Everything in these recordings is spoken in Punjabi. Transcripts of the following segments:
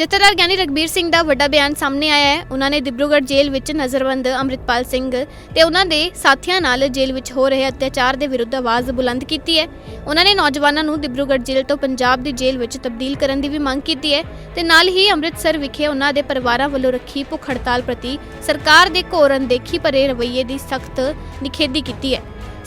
ਜਥੇਦਾਰ ਗਿਆਨੀ ਰਗਬੀਰ ਸਿੰਘ ਦਾ ਵੱਡਾ ਬਿਆਨ ਸਾਹਮਣੇ ਆਇਆ ਹੈ। ਉਹਨਾਂ ਨੇ ਦਿਬਰੂਗੜ੍ਹ ਜੇਲ੍ਹ ਵਿੱਚ ਨਜ਼ਰਬੰਦ ਅੰਮ੍ਰਿਤਪਾਲ ਸਿੰਘ ਤੇ ਉਹਨਾਂ ਦੇ ਸਾਥੀਆਂ ਨਾਲ ਜੇਲ੍ਹ ਵਿੱਚ ਹੋ ਰਹੇ ਅਤਿਆਚਾਰ ਦੇ ਵਿਰੁੱਧ ਆਵਾਜ਼ ਬੁਲੰਦ ਕੀਤੀ ਹੈ। ਉਹਨਾਂ ਨੇ ਨੌਜਵਾਨਾਂ ਨੂੰ ਦਿਬਰੂਗੜ੍ਹ ਜੇਲ੍ਹ ਤੋਂ ਪੰਜਾਬ ਦੀ ਜੇਲ੍ਹ ਵਿੱਚ ਤਬਦੀਲ ਕਰਨ ਦੀ ਵੀ ਮੰਗ ਕੀਤੀ ਹੈ ਤੇ ਨਾਲ ਹੀ ਅੰਮ੍ਰਿਤਸਰ ਵਿਖੇ ਉਹਨਾਂ ਦੇ ਪਰਿਵਾਰਾਂ ਵੱਲੋਂ ਰੱਖੀ ਭੁੱਖ ਹੜਤਾਲ ਪ੍ਰਤੀ ਸਰਕਾਰ ਦੇ ਘੋਰ ਅਣਦੇਖੀ ਭਰੇ ਰਵੱਈਏ ਦੀ ਸਖਤ ਨਿਖੇਧੀ ਕੀਤੀ ਹੈ।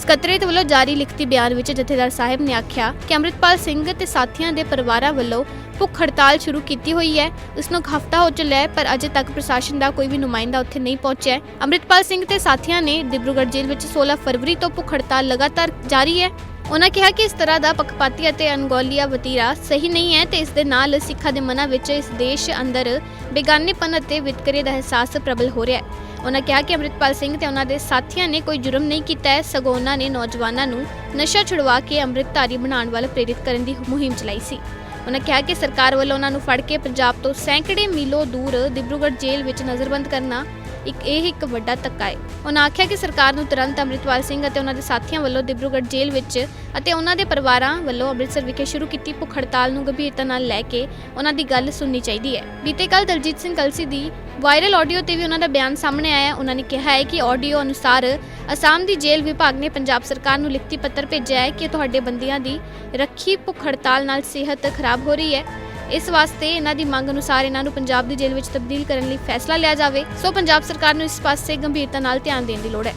ਸਕੱਤਰੇਤ ਵੱਲੋਂ ਜਾਰੀ ਲਿਖਤੀ ਬਿਆਨ ਵਿੱਚ ਜਥੇਦਾਰ ਸਾਹਿਬ ਨੇ ਆਖਿਆ ਕਿ ਅੰਮ੍ਰਿਤਪਾਲ ਸਿੰਘ ਤੇ ਸਾਥੀਆਂ ਦੇ ਪਰਿਵਾਰਾਂ ਵੱਲੋਂ ਭੁੱਖ ਹੜਤਾਲ ਸ਼ੁਰੂ ਕੀਤੀ ਹੋਈ ਹੈ। ਇਸ ਨੂੰ ਹਫ਼ਤਾ ਹੋ ਚੱਲਿਆ ਹੈ, ਪਰ ਅਜੇ ਤੱਕ ਪ੍ਰਸ਼ਾਸਨ ਦਾ ਕੋਈ ਵੀ ਨੁਮਾਇੰਦਾ ਉੱਥੇ ਨਹੀਂ ਪਹੁੰਚਿਆ ਹੈ। ਅੰਮ੍ਰਿਤਪਾਲ ਸਿੰਘ ਤੇ ਸਾਥੀਆਂ ਨੇ ਡਿਬਰੂਗੜ੍ਹ ਜੇਲ੍ਹ ਵਿੱਚ 16 ਫਰਵਰੀ ਤੋਂ ਭੁੱਖ ਹੜਤਾਲ ਲਗਾਤਾਰ ਜਾਰੀ ਹੈ। ਉਹਨਾਂ ਕਿਹਾ ਕਿ ਇਸ ਤਰ੍ਹਾਂ ਦਾ ਪੱਖਪਾਤੀ ਅਤੇ ਅਨਗੋਲੀਆ ਵਤੀਰਾ ਸਹੀ ਨਹੀਂ ਹੈ ਤੇ ਇਸ ਦੇ ਨਾਲ ਸਿੱਖਾਂ ਦੇ ਮਨਾਂ ਵਿੱਚ ਇਸ ਦੇਸ਼ ਅੰਦਰ ਬੇਗਾਨੇਪਨ ਅਤੇ ਵਿਤਕਰੇ ਦਾ ਅਹਿਸਾਸ ਪ੍ਰਬਲ ਹੋ ਰਿਹਾ ਹੈ। ਉਹਨਾਂ ਕਿਹਾ ਕਿ ਅੰਮ੍ਰਿਤਪਾਲ ਸਿੰਘ ਤੇ ਉਹਨਾਂ ਦੇ ਸਾਥੀਆਂ ਨੇ ਕੋਈ ਜੁਰਮ ਨਹੀਂ ਕੀਤਾ ਹੈ। ਸਗੋਂ ਉਹਨਾਂ ਨੇ ਨੌਜਵਾਨਾਂ ਨੂੰ ਨਸ਼ਾ ਛੁਡਵਾ ਕੇ ਅੰਮ੍ਰਿਤਧਾਰੀ ਬਣਾਉਣ ਵੱਲ ਪ੍ਰੇਰਿਤ ਕਰਨ ਦੀ ਮੁਹਿੰਮ ਚਲਾਈ ਸੀ। ਉਹਨਾਂ ਕਿਹਾ ਕਿ ਸਰਕਾਰ ਵੱਲੋਂ ਉਹਨਾਂ ਨੂੰ ਫੜ ਕੇ ਪੰਜਾਬ ਤੋਂ ਸੈਂਕੜੇ ਮੀਲੋਂ ਦੂਰ ਦਿਬਰੂਗੜ੍ਹ ਜੇਲ੍ਹ ਵਿੱਚ ਨਜ਼ਰਬੰਦ ਕਰਨਾ ਇੱਕ ਇਹ ਇੱਕ ਵੱਡਾ ਧੱਕਾ ਹੈ। ਉਹਨਾਂ ਆਖਿਆ ਕਿ ਸਰਕਾਰ ਨੂੰ ਤੁਰੰਤ ਅੰਮ੍ਰਿਤਪਾਲ ਸਿੰਘ ਅਤੇ ਉਹਨਾਂ ਦੇ ਸਾਥੀਆਂ ਵੱਲੋਂ ਦਿਬਰੂਗੜ੍ਹ ਜੇਲ੍ਹ ਵਿੱਚ ਅਤੇ ਉਹਨਾਂ ਦੇ ਪਰਿਵਾਰਾਂ ਵੱਲੋਂ ਅੰਮ੍ਰਿਤਸਰ ਵਿਖੇ ਸ਼ੁਰੂ ਕੀਤੀ ਭੁੱਖ ਹੜਤਾਲ ਨੂੰ ਗੰਭੀਰਤਾ ਨਾਲ ਲੈ ਕੇ ਉਹਨਾਂ ਦੀ ਗੱਲ ਸੁਣਨੀ ਚਾਹੀਦੀ ਹੈ। ਬੀਤੇ ਕੱਲ ਦਲਜੀਤ ਸਿੰਘ ਕਲਸੀ ਦੀ ਵਾਇਰਲ ਆਡੀਓ ਤੇ ਵੀ ਉਹਨਾਂ ਦਾ ਬਿਆਨ ਸਾਹਮਣੇ ਆਇਆ। ਉਹਨਾਂ ਨੇ ਕਿਹਾ ਹੈ ਕਿ ਆਡੀਓ ਅਨੁਸਾਰ ਅਸਾਮ ਦੀ ਜੇਲ੍ਹ ਵਿਭਾਗ ਨੇ ਪੰਜਾਬ ਸਰਕਾਰ ਨੂੰ ਲਿਖਤੀ ਪੱਤਰ ਭੇਜਿਆ ਹੈ ਕਿ ਤੁਹਾਡੇ ਬੰਦੀਆਂ ਦੀ ਰੱਖੀ ਭੁੱਖ ਹੜਤਾਲ ਨਾਲ ਸਿਹਤ ਖਰਾਬ ਹੋ ਰਹੀ ਹੈ। ਇਸ ਵਾਸਤੇ ਇਹਨਾਂ ਦੀ ਮੰਗ ਅਨੁਸਾਰ ਇਹਨਾਂ ਨੂੰ ਪੰਜਾਬ ਦੀ ਜੇਲ੍ਹ ਵਿੱਚ ਤਬਦੀਲ ਕਰਨ ਲਈ ਫੈਸਲਾ ਲਿਆ ਜਾਵੇ। ਸੋ ਪੰਜਾਬ ਸਰਕਾਰ ਨੂੰ ਇਸ ਪਾਸੇ ਗੰਭੀਰਤਾ ਨਾਲ ਧਿਆਨ ਦੇਣ ਦੀ ਲੋੜ ਹੈ।